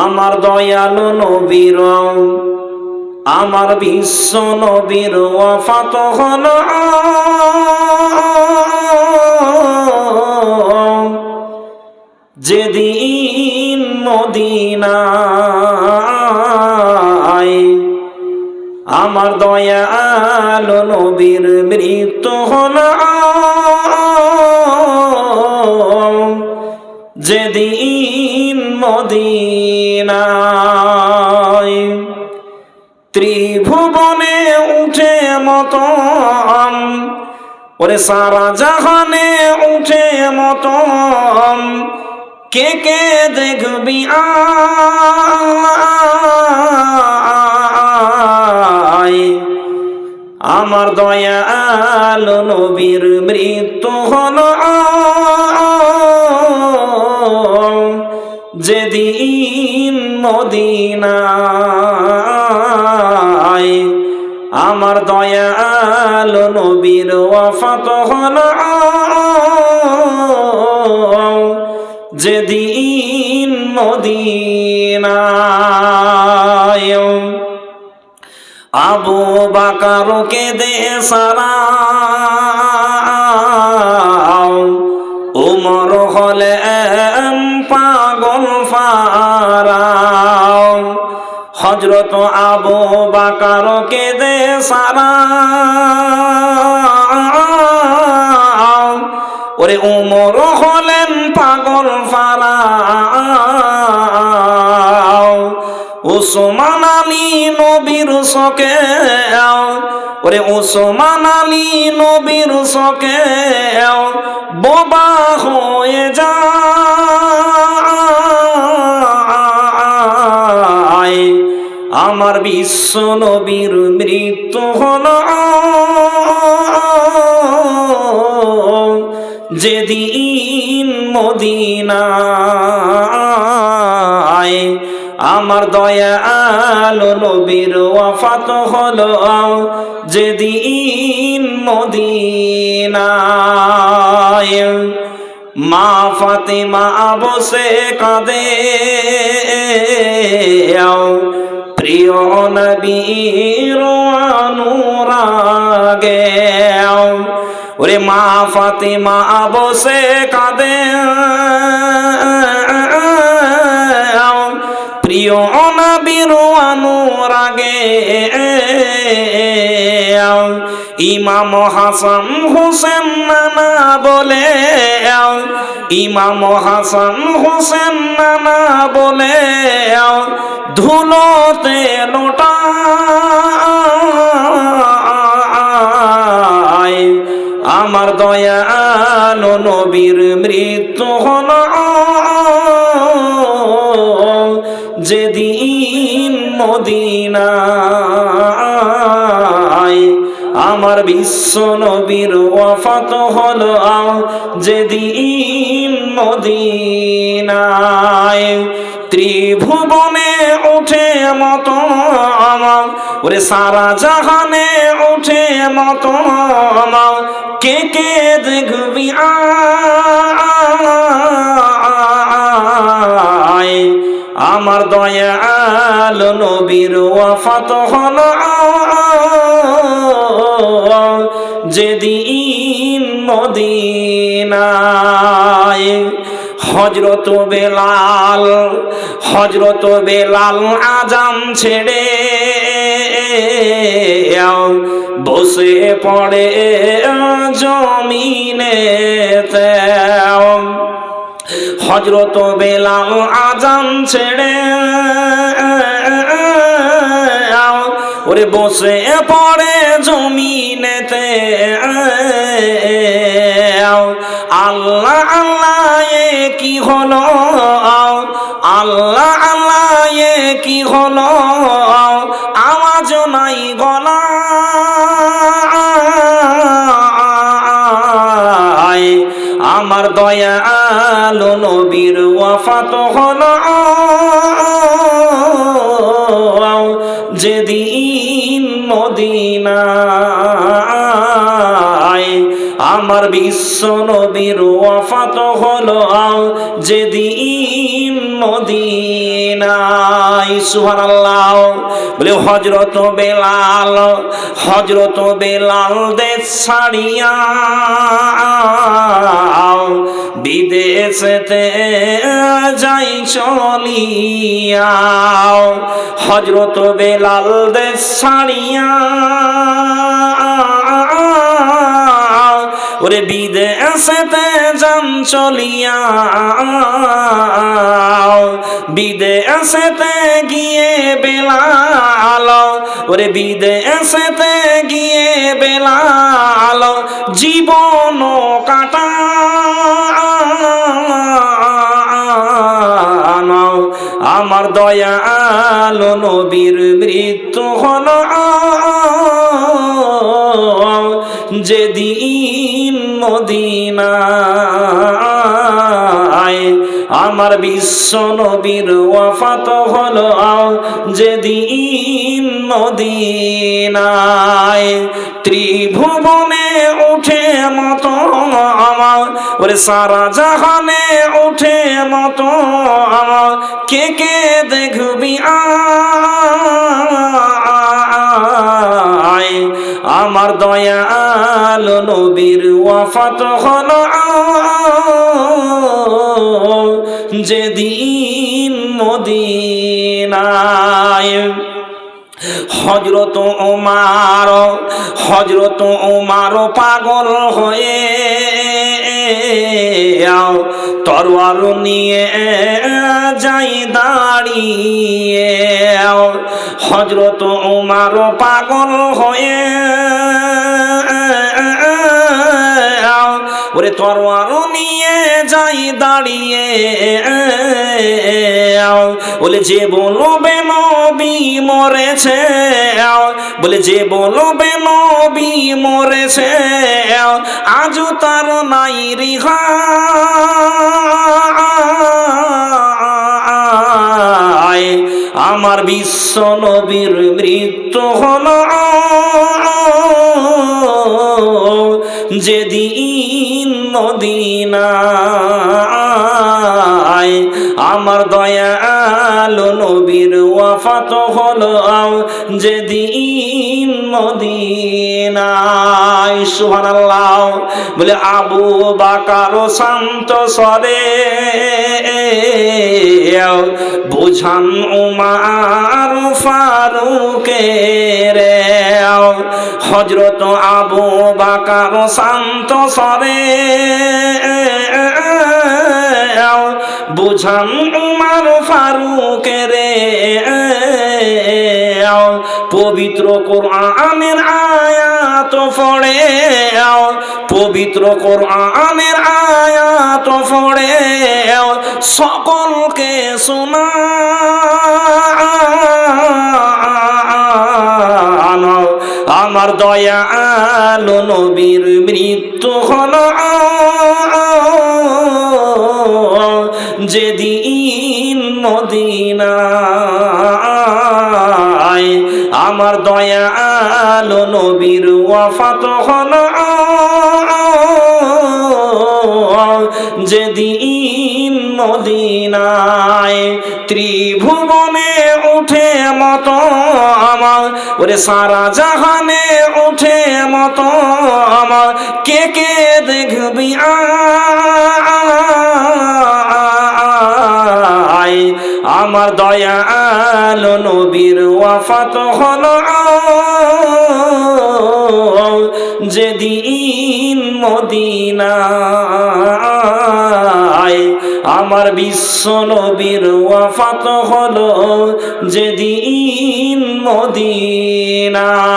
আমার দয়ালু নবীর, আমার বিশ্ব নবীর ওয়াফাত হল। যেদিন মদিনায় আমার দয়ালু নবীর মৃত্যু হল। উঠে মতম ওরে সারা জাহানে উঠে মতম কে কে দেখবি আমার আলো নবীর মৃত্যু হল যেদিন মদিনায়। দয়াল নবীর ওয়াফাত হল যেদিন মদিনায়। আবু বাকারকে দে সারা উমর হলে পাগল ফারাও। হজরত আবু বাকারকে দে সারা ওরে উমর হলেন পাগল ফারা ওসমান আলী নবীর সকে ওরে ওসমান আলী নবীর আমার বিশ্ব নবীর মৃত্যু হল। যেদিন মদিনায় আমার দয়াল নবীর ওয়াফাত হলো। যেদিন মদিনায় মা ফাতেমা বসে কাঁদে। প্রিয় নবীর অনুরাগে। ওরে মা ফাতেমা, বসে কাঁদে। প্রিয় নবীর অনুরাগে। ইমাম হাসান হোসেন নানা বলে ইমাম হাসান হোসেন নানা বলে ধুলোতে লোটা আমার দয়াল নবীর মৃত্যু হল যেদিন মদিনায় আমার বিশ্ব নবীর ওয়াফাত হল যেদিন মদিনায়। ত্রিভুবনে উঠে মত আমার, ওরে সারা জাহানে উঠে মত আমার। কে কে দেখবি আমার দয়াল নবীর ওয়াফাত হল যেদিন মদিনায় হজরত বেলাল হজরত বেলাল আজাম ছেড়ে বসে পড়ে জমিনে হজরত বেলাল আজান ছেড়ে ওরে বসে পড়ে আল্লাহ আল্লাহ কি হলো আল্লাহ আল্লাহ কি হলো আওয়াজ নাই গলা। আমার দয়াল নবীর ওয়াফাত হল যেদিন মদিনায় আমার বিশ্ব নবীর ওয়াফাত হলো যেদিন মদিনায়। সুবহানাল্লাহ। বলে হজরত বেলাল হজরত বেলাল দেশ ছাড়িয়া বিদেশেতে যাই চলিয়া হজরত বেলাল দেশ ছাড়িয়া ওরে বিদেশেতে যান চলিয়া। বিদেশেতে গিয়ে বেলাল, ওরে বিদেশেতে গিয়ে বেলাল, জীবন কাটা আমার দয়া আলো নবীর মৃত্যু হল। যেদিন মদিনায় আমার বিশ্ব নবীর ওয়াফাত হল যেদিন মদিনায়। ত্রিভুবনে উঠে মত আমার, ওরে সারা জাহানে উঠে মতো আমার। কে কে দেখবি আয় আমার দয়াল নবীর ওয়াফাত হল যেদিন মদিনায়। হজরত ওমার হজরত ওমার পাগল হয়ে তরোয়ার নিয়ে যাই দাঁড়িয়ে। হজরত ওমার পাগল হয়ে ওরে তরোয়ার নিয়ে যাই দাঁড়িয়ে বলে যে বলবে নবী মরেছে বলে যে বলবে নবী মরেছে আজও তার নাই রিহা আমার বিশ্ব নবীর মৃত্যু হল। যেদিন মদিনায় আমার দয়াল নবীর ওয়াফাত হলো। যেদিন মদিনায় সুবহানাল্লাহ। বলে, আবু বাকার শান্ত সরে বুঝান উমার ফারুকে রে হজরত আবু বাকার শান্ত সরে বুঝান উমার ফারুকে রে পবিত্র কোরআনের আয়াত পড়ে পবিত্র কোরআনের আয়াত পড়ে সকলকে শোনা। আমার দয়াল নবীর মৃত্যু হল যেদিন মদিনায়। আমার দয়াল নবীর ওয়াফাত হল। যেদিন মদিনায় ত্রিভুবনে উঠে মতো আমার, ওরে সারা জাহানে উঠে মতো আমার, কে কে দেখবি আমার দয়াল নবীর ওয়াফাত হল। যেদিন মদিনায় আমার বিশ্ব নবীর ওয়াফাত হলো যেদিন মদিনায়।